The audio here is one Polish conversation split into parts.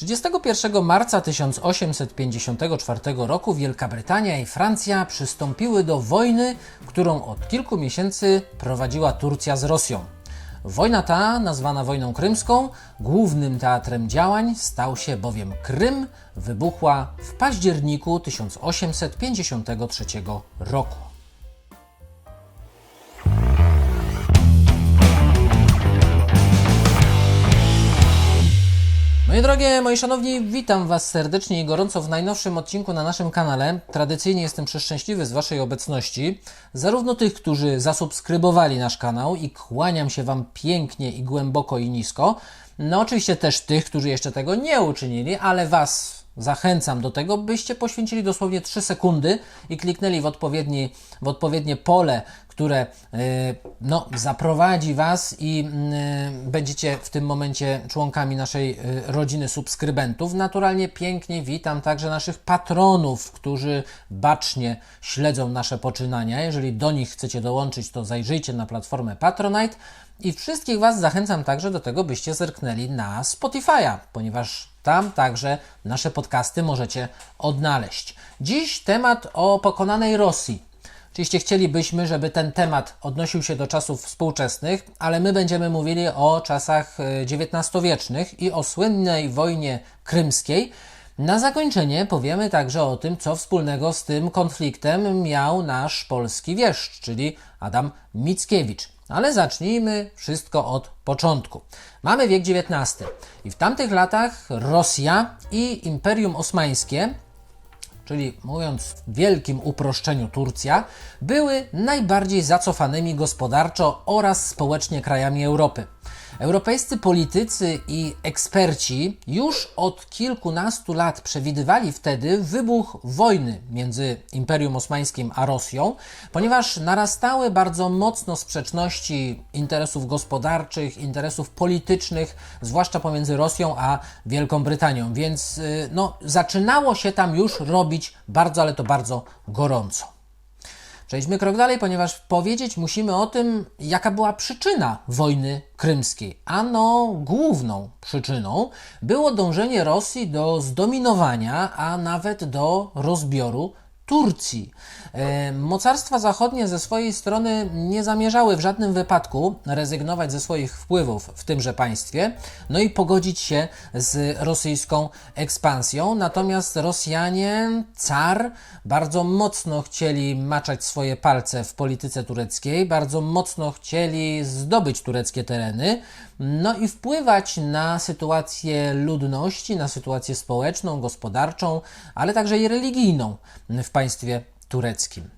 31 marca 1854 roku Wielka Brytania i Francja przystąpiły do wojny, którą od kilku miesięcy prowadziła Turcja z Rosją. Wojna ta, nazwana wojną krymską, głównym teatrem działań stał się bowiem Krym, wybuchła w październiku 1853 roku. Moje drogie, moi szanowni, witam Was serdecznie i gorąco w najnowszym odcinku na naszym kanale. Tradycyjnie jestem przeszczęśliwy z Waszej obecności, zarówno tych, którzy zasubskrybowali nasz kanał i kłaniam się Wam pięknie i głęboko i nisko, no oczywiście też tych, którzy jeszcze tego nie uczynili, ale Was zachęcam do tego, byście poświęcili dosłownie 3 sekundy i kliknęli w, odpowiedni, w odpowiednie pole, które y, no, zaprowadzi Was i y, będziecie w tym momencie członkami naszej y, rodziny subskrybentów. Naturalnie pięknie witam także naszych patronów, którzy bacznie śledzą nasze poczynania. Jeżeli do nich chcecie dołączyć, to zajrzyjcie na platformę Patronite. I wszystkich Was zachęcam także do tego, byście zerknęli na Spotify'a, ponieważ tam także nasze podcasty możecie odnaleźć. Dziś temat o pokonanej Rosji. Oczywiście chcielibyśmy, żeby ten temat odnosił się do czasów współczesnych, ale my będziemy mówili o czasach XIX-wiecznych i o słynnej wojnie krymskiej. Na zakończenie powiemy także o tym, co wspólnego z tym konfliktem miał nasz polski wieszcz, czyli Adam Mickiewicz. Ale zacznijmy wszystko od początku. Mamy wiek XIX i w tamtych latach Rosja i Imperium Osmańskie czyli mówiąc w wielkim uproszczeniu Turcja, były najbardziej zacofanymi gospodarczo oraz społecznie krajami Europy. Europejscy politycy i eksperci już od kilkunastu lat przewidywali wtedy wybuch wojny między Imperium Osmańskim a Rosją, ponieważ narastały bardzo mocno sprzeczności interesów gospodarczych, interesów politycznych, zwłaszcza pomiędzy Rosją a Wielką Brytanią, więc y, no, zaczynało się tam już robić bardzo, ale to bardzo gorąco. Przejdźmy krok dalej, ponieważ powiedzieć musimy o tym, jaka była przyczyna wojny krymskiej. Ano główną przyczyną było dążenie Rosji do zdominowania, a nawet do rozbioru Turcji. E, mocarstwa zachodnie ze swojej strony nie zamierzały w żadnym wypadku rezygnować ze swoich wpływów w tymże państwie, no i pogodzić się z rosyjską ekspansją. Natomiast Rosjanie, car, bardzo mocno chcieli maczać swoje palce w polityce tureckiej, bardzo mocno chcieli zdobyć tureckie tereny, no i wpływać na sytuację ludności, na sytuację społeczną, gospodarczą, ale także i religijną w państwie tureckim.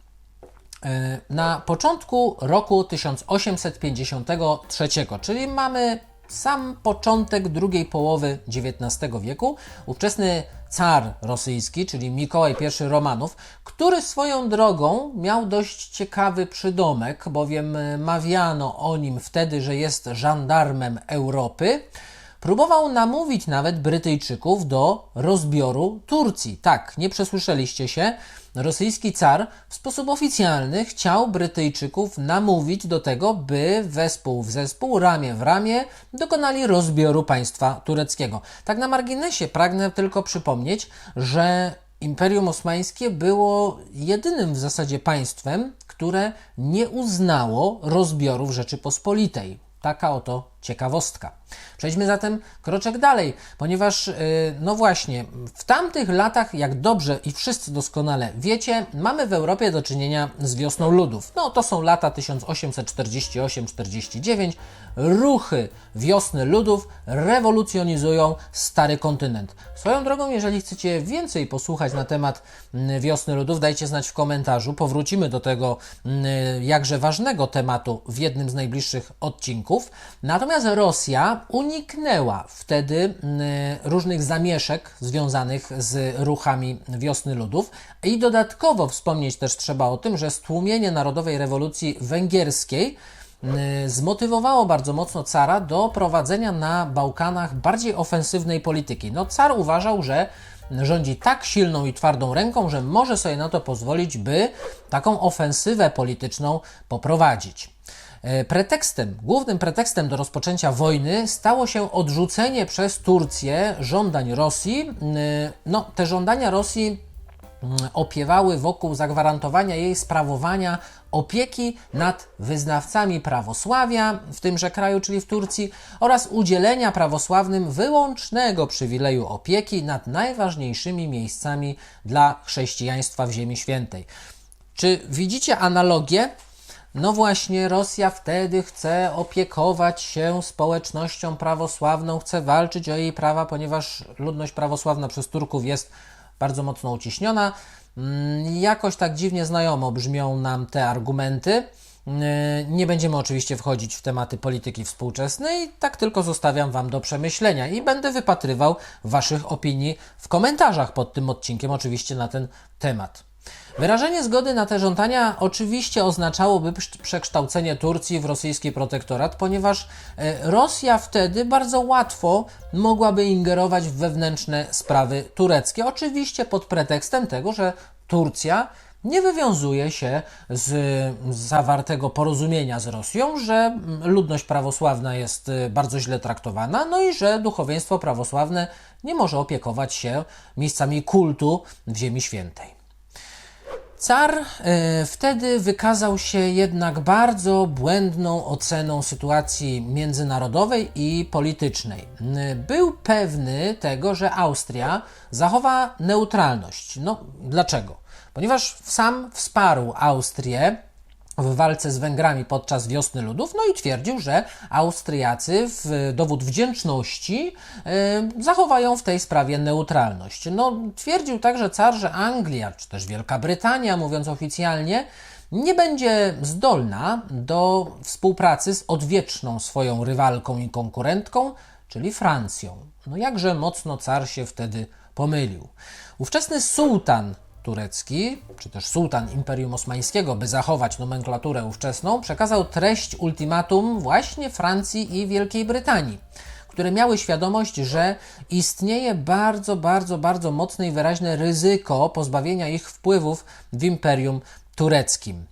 E, na początku roku 1853, czyli mamy sam początek drugiej połowy XIX wieku, ówczesny car rosyjski, czyli Mikołaj I Romanów, który swoją drogą miał dość ciekawy przydomek, bowiem mawiano o nim wtedy, że jest żandarmem Europy, próbował namówić nawet Brytyjczyków do rozbioru Turcji. Tak, nie przesłyszeliście się. Rosyjski car w sposób oficjalny chciał Brytyjczyków namówić do tego, by wespół w zespół, ramię w ramię dokonali rozbioru państwa tureckiego. Tak na marginesie pragnę tylko przypomnieć, że Imperium Osmańskie było jedynym w zasadzie państwem, które nie uznało rozbiorów Rzeczypospolitej. Taka oto ciekawostka. Przejdźmy zatem kroczek dalej, ponieważ, yy, no właśnie, w tamtych latach, jak dobrze i wszyscy doskonale wiecie, mamy w Europie do czynienia z wiosną ludów. No to są lata 1848-49. Ruchy wiosny ludów rewolucjonizują stary kontynent. Swoją drogą, jeżeli chcecie więcej posłuchać na temat mm, wiosny ludów, dajcie znać w komentarzu. Powrócimy do tego mm, jakże ważnego tematu w jednym z najbliższych odcinków. Natomiast Rosja uniknęła wtedy mm, różnych zamieszek związanych z ruchami wiosny ludów i dodatkowo wspomnieć też trzeba o tym, że stłumienie narodowej rewolucji węgierskiej mm, zmotywowało bardzo mocno cara do prowadzenia na Bałkanach bardziej ofensywnej polityki. No, car uważał, że rządzi tak silną i twardą ręką, że może sobie na to pozwolić, by taką ofensywę polityczną poprowadzić. E, Pretekstem, głównym pretekstem do rozpoczęcia wojny stało się odrzucenie przez Turcję żądań Rosji. E, No, te żądania Rosji mm, opiewały wokół zagwarantowania jej sprawowania opieki nad wyznawcami prawosławia w tymże kraju, czyli w Turcji, oraz udzielenia prawosławnym wyłącznego przywileju opieki nad najważniejszymi miejscami dla chrześcijaństwa w Ziemi Świętej. Czy widzicie analogię? No właśnie, Rosja wtedy chce opiekować się społecznością prawosławną, chce walczyć o jej prawa, ponieważ ludność prawosławna przez Turków jest bardzo mocno uciśniona. Mm, Jakoś tak dziwnie znajomo brzmią nam te argumenty. Yy, Nie będziemy oczywiście wchodzić w tematy polityki współczesnej, tak tylko zostawiam Wam do przemyślenia i będę wypatrywał Waszych opinii w komentarzach pod tym odcinkiem, oczywiście na ten temat. Wyrażenie zgody na te żądania oczywiście oznaczałoby przekształcenie Turcji w rosyjski protektorat, ponieważ e, Rosja wtedy bardzo łatwo mogłaby ingerować w wewnętrzne sprawy tureckie. Oczywiście pod pretekstem tego, że Turcja nie wywiązuje się z zawartego porozumienia z Rosją, że mm, ludność prawosławna jest y, bardzo źle traktowana, no i że duchowieństwo prawosławne nie może opiekować się miejscami kultu w Ziemi Świętej. Car e, wtedy wykazał się jednak bardzo błędną oceną sytuacji międzynarodowej i politycznej. N- Był pewny tego, że Austria zachowa neutralność. No dlaczego? Ponieważ sam wsparł Austrię w walce z Węgrami podczas wiosny ludów, no i twierdził, że Austriacy w dowód wdzięczności e, zachowają w tej sprawie neutralność. No, twierdził także car, że Anglia, czy też Wielka Brytania, mówiąc oficjalnie, nie będzie zdolna do współpracy z odwieczną swoją rywalką i konkurentką, czyli Francją. No jakże mocno car się wtedy pomylił. Ówczesny sułtan turecki, czy też sułtan Imperium Osmańskiego, by zachować nomenklaturę ówczesną, przekazał treść ultimatum właśnie Francji i Wielkiej Brytanii, które miały świadomość, że istnieje bardzo, bardzo, bardzo mocne i wyraźne ryzyko pozbawienia ich wpływów w Imperium Tureckim.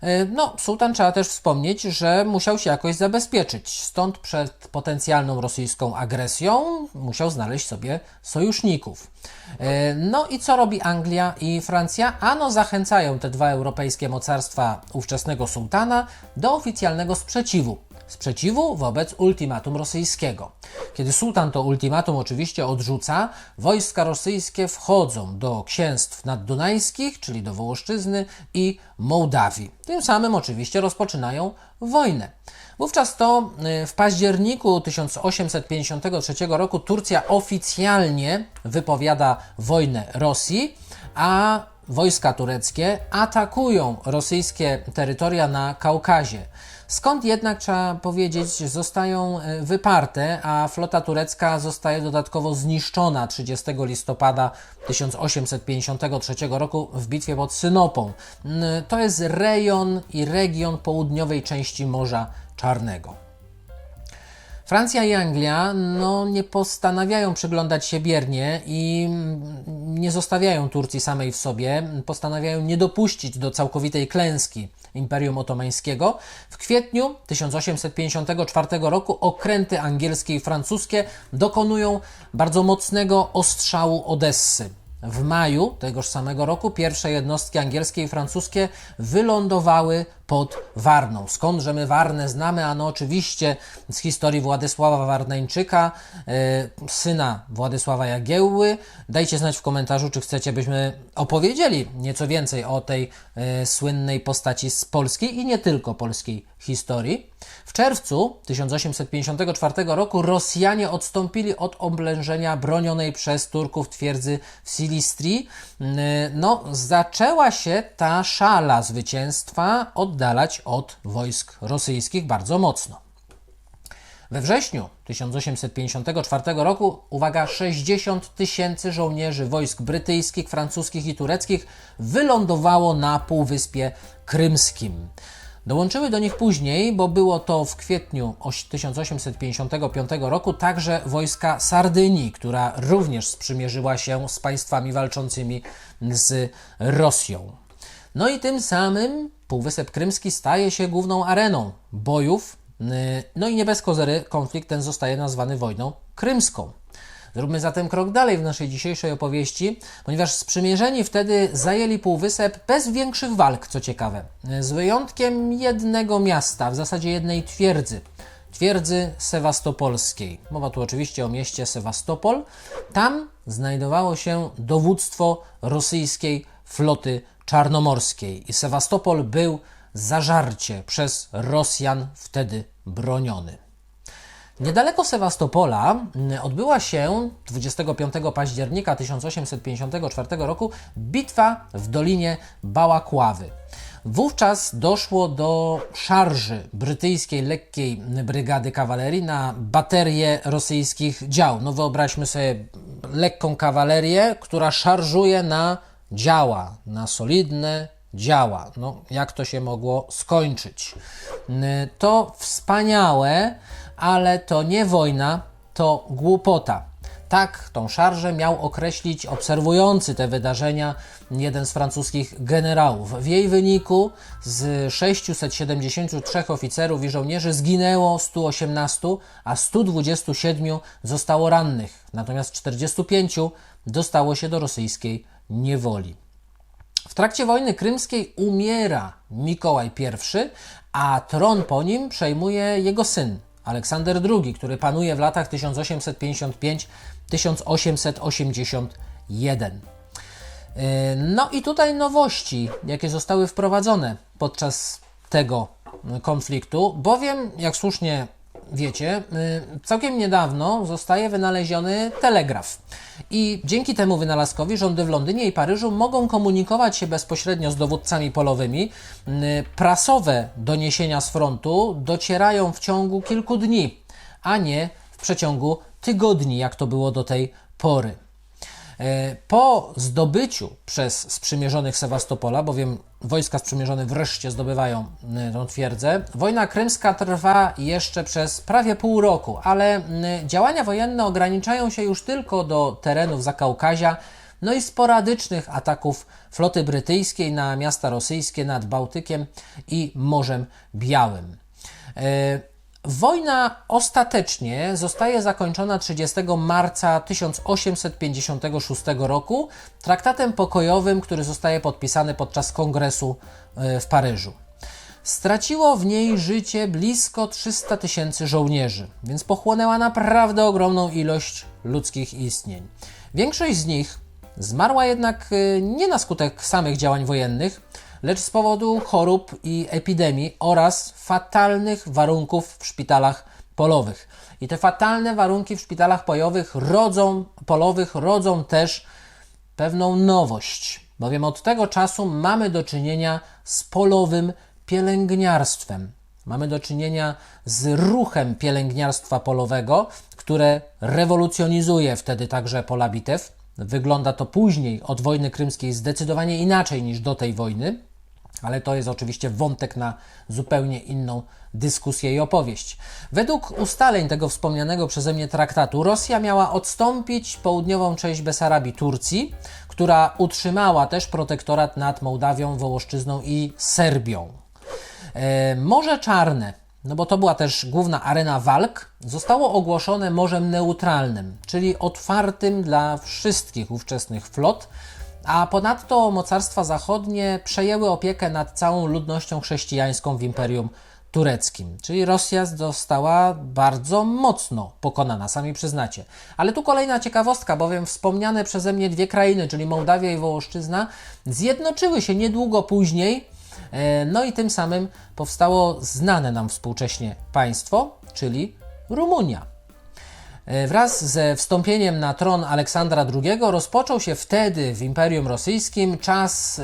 E, No, sułtan trzeba też wspomnieć, że musiał się jakoś zabezpieczyć. Stąd przed potencjalną rosyjską agresją musiał znaleźć sobie sojuszników. E, No i co robi Anglia i Francja? Ano zachęcają te dwa europejskie mocarstwa ówczesnego sułtana do oficjalnego sprzeciwu. Sprzeciwu wobec ultimatum rosyjskiego. Kiedy sułtan to ultimatum oczywiście odrzuca, wojska rosyjskie wchodzą do księstw naddunajskich, czyli do Wołoszczyzny i Mołdawii. Tym samym oczywiście rozpoczynają wojnę. Wówczas to y, w październiku 1853 roku Turcja oficjalnie wypowiada wojnę Rosji, a wojska tureckie atakują rosyjskie terytoria na Kaukazie. Skąd jednak trzeba powiedzieć, zostają e, wyparte, a flota turecka zostaje dodatkowo zniszczona 30 listopada 1853 roku w bitwie pod Synopą. To jest rejon i region południowej części Morza Czarnego. Francja i Anglia no, nie postanawiają przyglądać się biernie i mm, nie zostawiają Turcji samej w sobie. Postanawiają nie dopuścić do całkowitej klęski Imperium Otomańskiego. W kwietniu 1854 roku okręty angielskie i francuskie dokonują bardzo mocnego ostrzału Odessy. W maju tegoż samego roku pierwsze jednostki angielskie i francuskie wylądowały pod Warną. Skądże my Warnę znamy? Ano oczywiście z historii Władysława Warneńczyka, e, syna Władysława Jagiełły. Dajcie znać w komentarzu, czy chcecie, byśmy opowiedzieli nieco więcej o tej e, słynnej postaci z polskiej i nie tylko polskiej historii. W czerwcu 1854 roku Rosjanie odstąpili od oblężenia bronionej przez Turków twierdzy w Silistrii. Yy, No, zaczęła się ta szala zwycięstwa oddalać od wojsk rosyjskich bardzo mocno. We wrześniu 1854 roku, uwaga, 60 tysięcy żołnierzy wojsk brytyjskich, francuskich i tureckich wylądowało na Półwyspie Krymskim. Dołączyły do nich później, bo było to w kwietniu oś- 1855 roku, także wojska Sardynii, która również sprzymierzyła się z państwami walczącymi z Rosją. No i tym samym Półwysep Krymski staje się główną areną bojów. Yy, No i nie bez kozery konflikt ten zostaje nazwany wojną krymską. Zróbmy zatem krok dalej w naszej dzisiejszej opowieści, ponieważ sprzymierzeni wtedy zajęli Półwysep bez większych walk, co ciekawe, z wyjątkiem jednego miasta, w zasadzie jednej twierdzy. Twierdzy sewastopolskiej. Mowa tu oczywiście o mieście Sewastopol. Tam znajdowało się dowództwo rosyjskiej floty czarnomorskiej i Sewastopol był zażarcie przez Rosjan wtedy broniony. Niedaleko Sewastopola odbyła się 25 października 1854 roku bitwa w Dolinie Bałakławy. Wówczas doszło do szarży brytyjskiej lekkiej brygady kawalerii na baterię rosyjskich dział. No wyobraźmy sobie lekką kawalerię, która szarżuje na działa, na solidne działa. No, jak to się mogło skończyć? To wspaniałe, ale to nie wojna, to głupota. Tak tą szarżę miał określić obserwujący te wydarzenia jeden z francuskich generałów. W jej wyniku z 673 oficerów i żołnierzy zginęło 118, a 127 zostało rannych, natomiast 45 dostało się do rosyjskiej niewoli. W trakcie wojny krymskiej umiera Mikołaj I, a tron po nim przejmuje jego syn Aleksander II, który panuje w latach 1855-1881. Yy, No i tutaj nowości, jakie zostały wprowadzone podczas tego konfliktu, bowiem, jak słusznie wiecie, yy, całkiem niedawno zostaje wynaleziony telegraf. I dzięki temu wynalazkowi rządy w Londynie i Paryżu mogą komunikować się bezpośrednio z dowódcami polowymi. Yy, Prasowe doniesienia z frontu docierają w ciągu kilku dni, a nie w przeciągu tygodni, jak to było do tej pory. E, Po zdobyciu przez sprzymierzonych Sewastopola, bowiem wojska sprzymierzone wreszcie zdobywają e, tą twierdzę, wojna krymska trwa jeszcze przez prawie pół roku, ale m, działania wojenne ograniczają się już tylko do terenów Zakaukazia, no i sporadycznych ataków floty brytyjskiej na miasta rosyjskie nad Bałtykiem i Morzem Białym. Wojna ostatecznie zostaje zakończona 30 marca 1856 roku traktatem pokojowym, który zostaje podpisany podczas kongresu e, w Paryżu. Straciło w niej życie blisko 300 tysięcy żołnierzy, więc pochłonęła naprawdę ogromną ilość ludzkich istnień. Większość z nich zmarła jednak e, nie na skutek samych działań wojennych, lecz z powodu chorób i epidemii oraz fatalnych warunków w szpitalach polowych. I te fatalne warunki w szpitalach polowych rodzą, polowych rodzą też pewną nowość, bowiem od tego czasu mamy do czynienia z polowym pielęgniarstwem. Mamy do czynienia z ruchem pielęgniarstwa polowego, które rewolucjonizuje wtedy także pola bitew. Wygląda to później od wojny krymskiej zdecydowanie inaczej niż do tej wojny, ale to jest oczywiście wątek na zupełnie inną dyskusję i opowieść. Według ustaleń tego wspomnianego przeze mnie traktatu, Rosja miała odstąpić południową część Besarabii Turcji, która utrzymała też protektorat nad Mołdawią, Wołoszczyzną i Serbią. E, Morze Czarne, no bo to była też główna arena walk, zostało ogłoszone morzem neutralnym, czyli otwartym dla wszystkich ówczesnych flot, a ponadto mocarstwa zachodnie przejęły opiekę nad całą ludnością chrześcijańską w Imperium Tureckim. Czyli Rosja została bardzo mocno pokonana, sami przyznacie. Ale tu kolejna ciekawostka, bowiem wspomniane przeze mnie dwie krainy, czyli Mołdawia i Wołoszczyzna, zjednoczyły się niedługo później E, No i tym samym powstało znane nam współcześnie państwo, czyli Rumunia. E, Wraz ze wstąpieniem na tron Aleksandra II rozpoczął się wtedy w Imperium Rosyjskim czas e,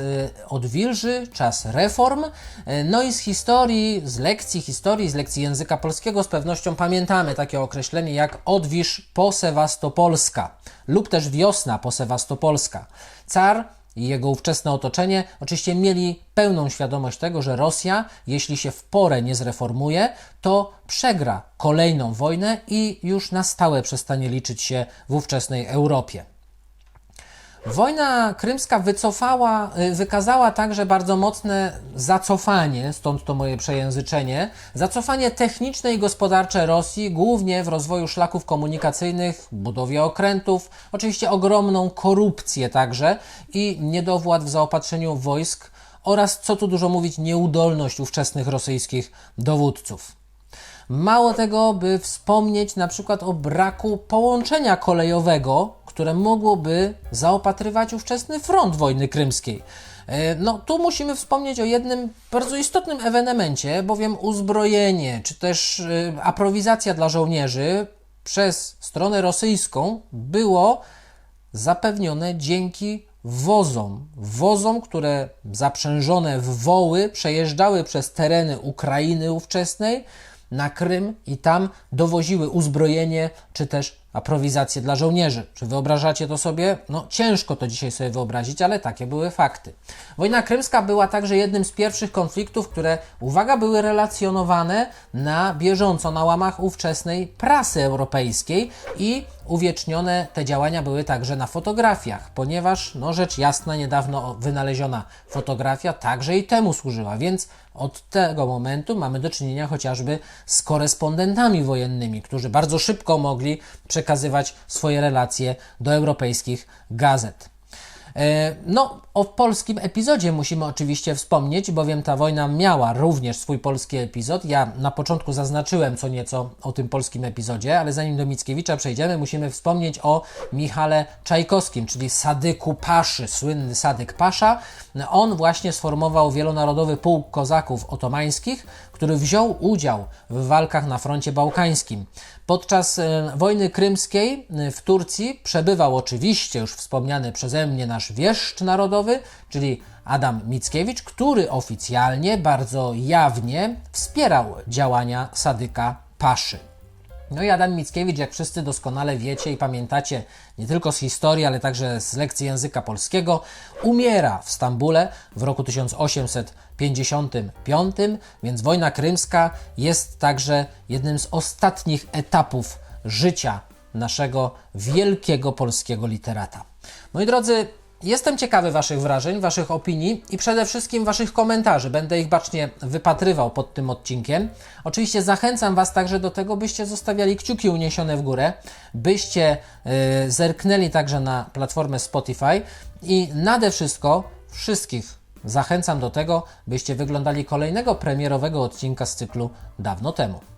odwilży, czas reform. E, No i z historii, z lekcji historii, z lekcji języka polskiego z pewnością pamiętamy takie określenie jak odwilż posewastopolska lub też wiosna posewastopolska. Car i jego ówczesne otoczenie oczywiście mieli pełną świadomość tego, że Rosja, jeśli się w porę nie zreformuje, to przegra kolejną wojnę i już na stałe przestanie liczyć się w ówczesnej Europie. Wojna krymska wycofała, y, wykazała także bardzo mocne zacofanie, stąd to moje przejęzyczenie, zacofanie techniczne i gospodarcze Rosji, głównie w rozwoju szlaków komunikacyjnych, budowie okrętów, oczywiście ogromną korupcję także i niedowład w zaopatrzeniu wojsk oraz, co tu dużo mówić, nieudolność ówczesnych rosyjskich dowódców. Mało tego, by wspomnieć na przykład o braku połączenia kolejowego, które mogłoby zaopatrywać ówczesny front wojny krymskiej. E, No, tu musimy wspomnieć o jednym bardzo istotnym ewenemencie, bowiem uzbrojenie, czy też e, aprowizacja dla żołnierzy przez stronę rosyjską było zapewnione dzięki wozom. Wozom, które zaprzężone w woły przejeżdżały przez tereny Ukrainy ówczesnej na Krym i tam dowoziły uzbrojenie czy też aprowizację dla żołnierzy. Czy wyobrażacie to sobie? No ciężko to dzisiaj sobie wyobrazić, ale takie były fakty. Wojna krymska była także jednym z pierwszych konfliktów, które, uwaga, były relacjonowane na bieżąco na łamach ówczesnej prasy europejskiej i uwiecznione te działania były także na fotografiach, ponieważ, no rzecz jasna, niedawno wynaleziona fotografia także i temu służyła, więc od tego momentu mamy do czynienia chociażby z korespondentami wojennymi, którzy bardzo szybko mogli przekazywać swoje relacje do europejskich gazet. E, No, o polskim epizodzie musimy oczywiście wspomnieć, bowiem ta wojna miała również swój polski epizod. Ja na początku zaznaczyłem co nieco o tym polskim epizodzie, ale zanim do Mickiewicza przejdziemy, musimy wspomnieć o Michale Czajkowskim, czyli Sadyku Paszy, słynny Sadyk Pasza. On właśnie sformował wielonarodowy pułk kozaków otomańskich, który wziął udział w walkach na froncie bałkańskim. Podczas e, wojny krymskiej e, w Turcji przebywał oczywiście już wspomniany przeze mnie nasz wieszcz narodowy, czyli Adam Mickiewicz, który oficjalnie, bardzo jawnie wspierał działania Sadyka Paszy. No i Adam Mickiewicz, jak wszyscy doskonale wiecie i pamiętacie nie tylko z historii, ale także z lekcji języka polskiego, umiera w Stambule w roku 1855, więc wojna krymska jest także jednym z ostatnich etapów życia naszego wielkiego polskiego literata. Moi drodzy, Jestem ciekawy Waszych wrażeń, Waszych opinii i przede wszystkim Waszych komentarzy. Będę ich bacznie wypatrywał pod tym odcinkiem. Oczywiście zachęcam Was także do tego, byście zostawiali kciuki uniesione w górę, byście yy, zerknęli także na platformę Spotify i nade wszystko wszystkich zachęcam do tego, byście wyglądali kolejnego premierowego odcinka z cyklu dawno temu.